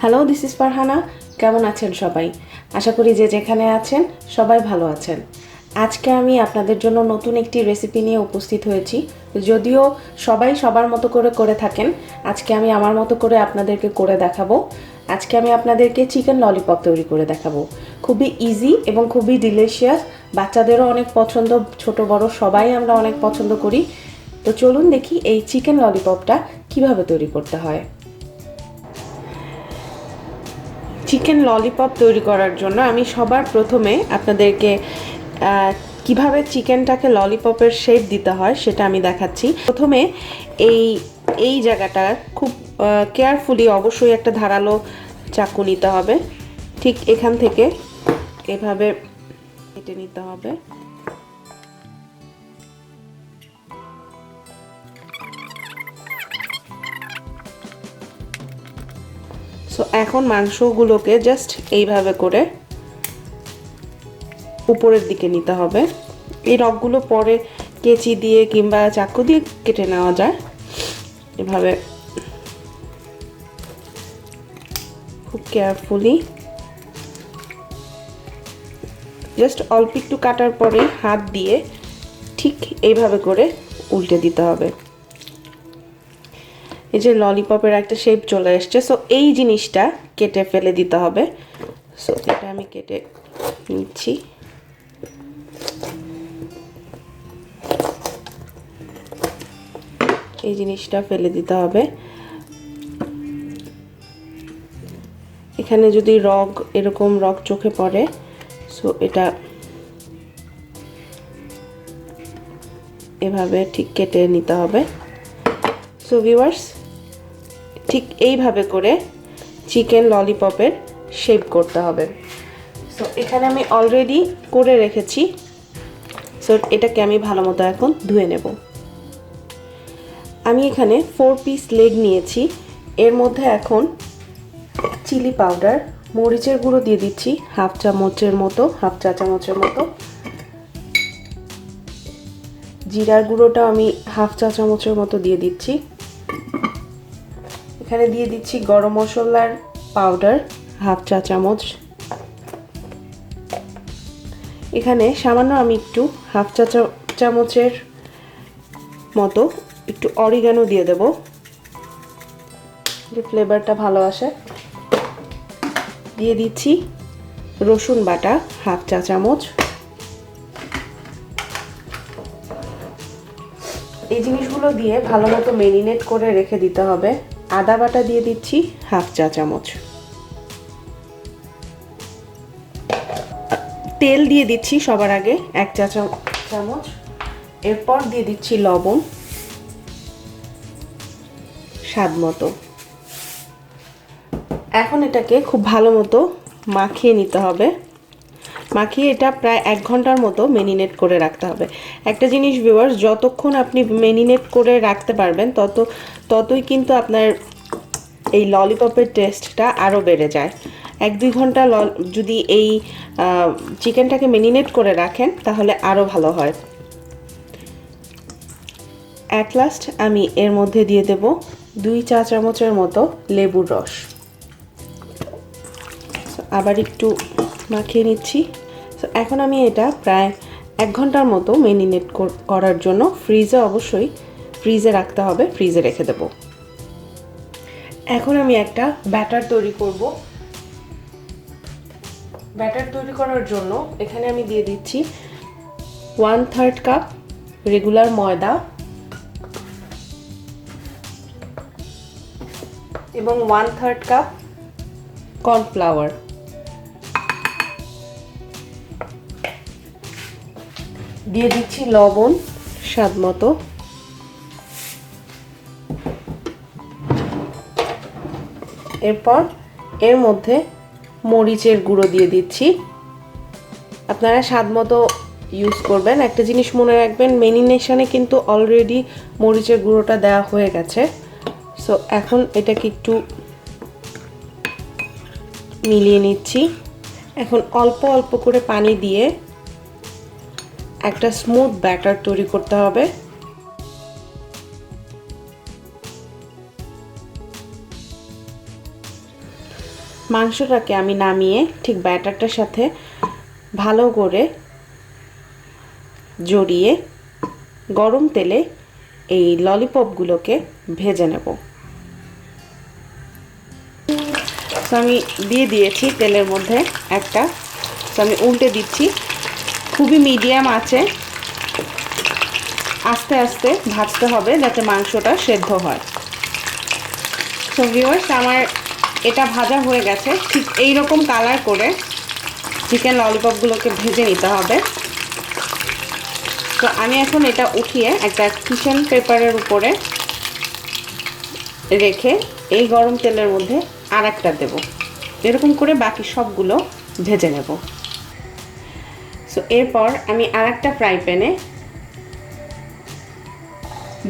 Hello this is Farhana কেমন আছেন সবাই? আশা করি যে যেখানে আছেন, সবাই ভালো আছেন। আজকে আমি আপনাদের জন্য নতুন একটি রেসিপি নিয়ে উপস্থিত হয়েছি। যদিও সবাই সবার মতো করে করে থাকেন, আজকে আমি আমার মতো করে আপনাদেরকে করে দেখাবো। আজকে আমি আপনাদেরকে চিকেন ললিপপ তৈরি করে দেখাবো। খুবই ইজি এবং খুবই ডিলিশিয়াস বাচ্চাদেরও অনেক পছন্দ, ছোট, বড় সবাই আমরা অনেক পছন্দ করি। তো চলুন দেখি এই চিকেন ললিপপটা কীভাবে তৈরি করতে হয়। চিকেন ললিপপ তৈরি করার জন্য আমি সবার প্রথমে আপনাদেরকে কীভাবে চিকেনটাকে ললিপপের শেপ দিতে হয় সেটা আমি দেখাচ্ছি। প্রথমে এই এই জায়গাটা খুব কেয়ারফুলি অবশ্যই একটা ধারালো চাকু নিতে হবে। ঠিক এখান থেকে এভাবে কেটে নিতে হবে। সো এখন মাংসগুলোকে জাস্ট এইভাবে করে উপরের দিকে নিতে হবে। এই রগগুলো পরে কেচি দিয়ে কিংবা চাকু দিয়ে কেটে নেওয়া যায়। এভাবে খুব কেয়ারফুলি জাস্ট অল্প একটু কাটার পরে হাত দিয়ে ঠিক এইভাবে করে উল্টে দিতে হবে। এই যে ললিপপের একটা শেপ চলে এসছে। সো এই জিনিসটা কেটে ফেলে দিতে হবে। সো এটা আমি কেটে নিচ্ছি। এই জিনিসটা ফেলে দিতে হবে। এখানে যদি রগ, এরকম রগ চোখে পড়ে সো এটা এভাবে ঠিক কেটে নিতে হবে। সো ভিউয়ার্স ঠিক এইভাবে করে চিকেন ললিপপের শেপ করতে হবে। সো এখানে আমি অলরেডি করে রেখেছি। সো এটাকে আমি ভালো মতো এখন ধুয়ে নেব। আমি এখানে ফোর পিস লেগ নিয়েছি। এর মধ্যে এখন চিলি পাউডার মরিচের গুঁড়ো দিয়ে দিচ্ছি হাফ চামচের মতো হাফ চা চামচের মতো। জিরার গুঁড়োটা আমি হাফ চা চামচের মতো দিয়ে দিচ্ছি। এখানে দিয়ে দিচ্ছি গরম মশলার পাউডার হাফ চা চামচ। এখানে সামান্য আমি একটু হাফ চা চামচের মতো একটু অরিগানো দিয়ে দেব, যে ফ্লেভারটা ভালো আসে। দিয়ে দিচ্ছি রসুন বাটা হাফ চা চামচ। এই জিনিসগুলো দিয়ে ভালো মতো মেরিনেট করে রেখে দিতে হবে। আদা বাটা দিয়ে দিচ্ছি হাফ চা চামচ। তেল দিয়ে দিচ্ছি সবার আগে এক চা চামচ। এরপর দিয়ে দিচ্ছি লবণ। স্বাদ মতো। এখন এটাকে খুব ভালো মতো মাখিয়ে নিতে হবে। মাখিয়ে এটা প্রায় এক ঘণ্টার মতো মেরিনেট করে রাখতে হবে। একটা জিনিস ভিউয়ার্স যতক্ষণ আপনি মেরিনেট করে রাখতে পারবেন, তত, ততই কিন্তু আপনার এই ললিপপের টেস্টটা আরও বেড়ে যায়। এক দুই ঘণ্টা ল যদি এই চিকেনটাকে মেরিনেট করে রাখেন, তাহলে আরও ভালো হয়। অ্যাট লাস্ট আমি এর মধ্যে দিয়ে দেব দুই চা চামচের মতো লেবুর রস। আবার একটু মাখিয়ে নিচ্ছি। তো এখন আমি এটা প্রায় এক ঘণ্টার মতো মেরিনেট করার জন্য ফ্রিজে অবশ্যই ফ্রিজে রাখতে হবে ফ্রিজে রেখে দেব। এখন আমি একটা ব্যাটার তৈরি করব। ব্যাটার তৈরি করার জন্য এখানে আমি দিয়ে দিচ্ছি ওয়ান থার্ড কাপ রেগুলার ময়দা এবং ওয়ান থার্ড কাপ কর্নফ্লাওয়ার দিয়ে দিচ্ছি লবণ, স্বাদ মতো। এরপর এর মধ্যে মরিচের গুঁড়ো দিয়ে দিচ্ছি। আপনারা স্বাদ মতো ইউজ করবেন। একটা জিনিস মনে রাখবেন মেনিনেশনে কিন্তু অলরেডি মরিচের গুঁড়োটা দেওয়া হয়ে গেছে। সো এখন এটাকে একটু মিলিয়ে নিচ্ছি। এখন অল্প অল্প করে পানি দিয়ে একটা স্মুথ ব্যাটার তৈরি করতে হবে। মাংসটাকে আমি নামিয়ে ঠিক ব্যাটারটার সাথে ভালো করে জড়িয়ে গরম তেলে এই ললিপপগুলোকে ভেজে নেব। আমি দিয়ে দিয়েছি তেলের মধ্যে একটা। আমি উল্টে দিচ্ছি। খুবই মিডিয়াম আছে। আস্তে আস্তে ভাজতে হবে যাতে মাংসটা সেদ্ধ হয়। তো ভিউয়ার্স আমার এটা ভাজা হয়ে গেছে। ঠিক এই রকম কালার করে চিকেন ললিপপগুলোকে ভেজে নিতে হবে। তো আমি এখন এটা উঠিয়ে একটা কিচেন পেপারের উপরে রেখে এই গরম তেলের মধ্যে আর একটা দেবো। এরকম করে বাকি সবগুলো ভেজে নেব। সো এরপর আমি আর একটা ফ্রাই প্যানে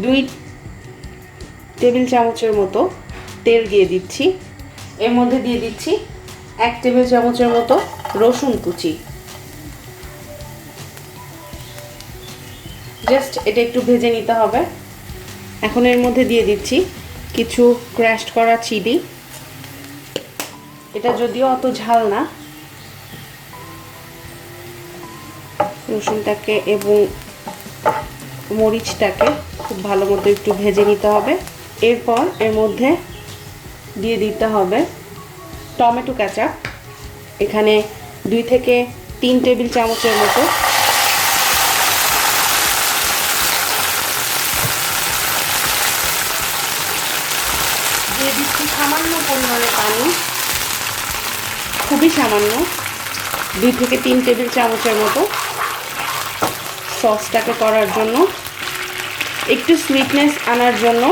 দুই টেবিল চামচের মতো তেল দিয়ে দিচ্ছি। এর মধ্যে দিয়ে দিচ্ছি এক টেবিল চামচের মতো রসুন কুচি। জাস্ট এটা একটু ভেজে নিতে হবে। এখন এর মধ্যে দিয়ে দিচ্ছি কিছু ক্র্যাশ করা চিলি এটা যদিও অত ঝাল না রসুনটাকে এবং মরিচটাকে খুব ভালো মতো একটু ভেজে নিতে হবে। এরপর এর মধ্যে দিয়ে দিতে হবে টমেটো কেচাপ। এখানে দুই থেকে তিন টেবিল চামচের মতো দিয়ে দিচ্ছি সামান্য পরিমাণে পানি। খুবই সামান্য, দুই থেকে তিন টেবিল চামচের মতো। সসটাকে করার জন্য, একটু সুইটনেস আনার জন্য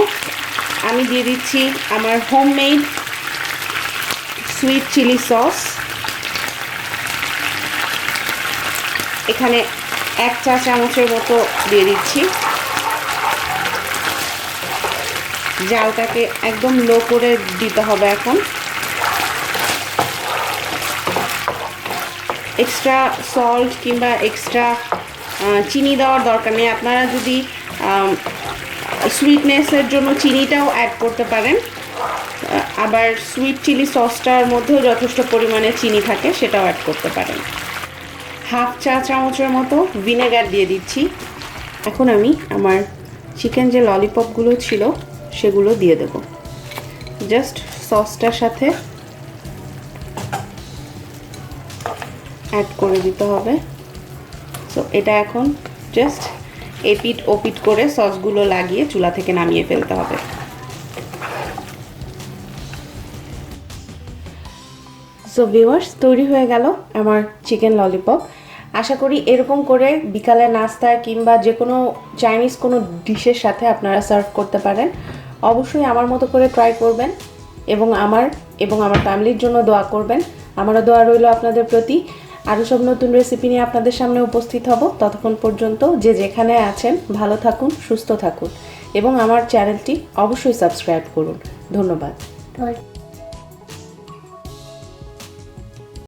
আমি দিয়ে দিচ্ছি আমার হোমমেড সুইট চিলি সস এখানে এক চা চামচের মতো দিয়ে দিচ্ছি। জালটাকে একদম লো করে দিতে হবে এখন। এক্সট্রা সল্ট কিংবা এক্সট্রা চিনি দেওয়ার দরকার নেই। আপনারা যদি সুইটনেসের জন্য চিনিটাও অ্যাড করতে পারেন। আবার সুইট চিলি সসটার মধ্যেও যথেষ্ট পরিমাণে চিনি থাকে, সেটাও অ্যাড করতে পারেন। হাফ চা চামচের মতো ভিনেগার দিয়ে দিচ্ছি। এখন আমি আমার চিকেন যে ললিপপগুলো ছিল, সেগুলো দিয়ে দেব। জাস্ট সসটার সাথে অ্যাড করে দিতে হবে। সো এটা এখন জাস্ট এপিট ওপিট করে সসগুলো লাগিয়ে চুলা থেকে নামিয়ে ফেলতে হবে। সো ভিউয়ার্স তৈরি হয়ে গেল আমার চিকেন ললিপপ আশা করি এরকম করে বিকালে নাস্তা কিংবা যে কোনো চাইনিজ কোনো ডিশের সাথে আপনারা সার্ভ করতে পারেন। অবশ্যই আমার মতো করে ট্রাই করবেন এবং আমার এবং আমার ফ্যামিলির জন্য দোয়া করবেন। আমারও দোয়া রইল আপনাদের প্রতি। আরও সব নতুন রেসিপি নিয়ে আপনাদের সামনে উপস্থিত হব। ততক্ষণ পর্যন্ত যে যেখানে আছেন, ভালো থাকুন, সুস্থ থাকুন এবং আমার চ্যানেলটি অবশ্যই সাবস্ক্রাইব করুন। ধন্যবাদ।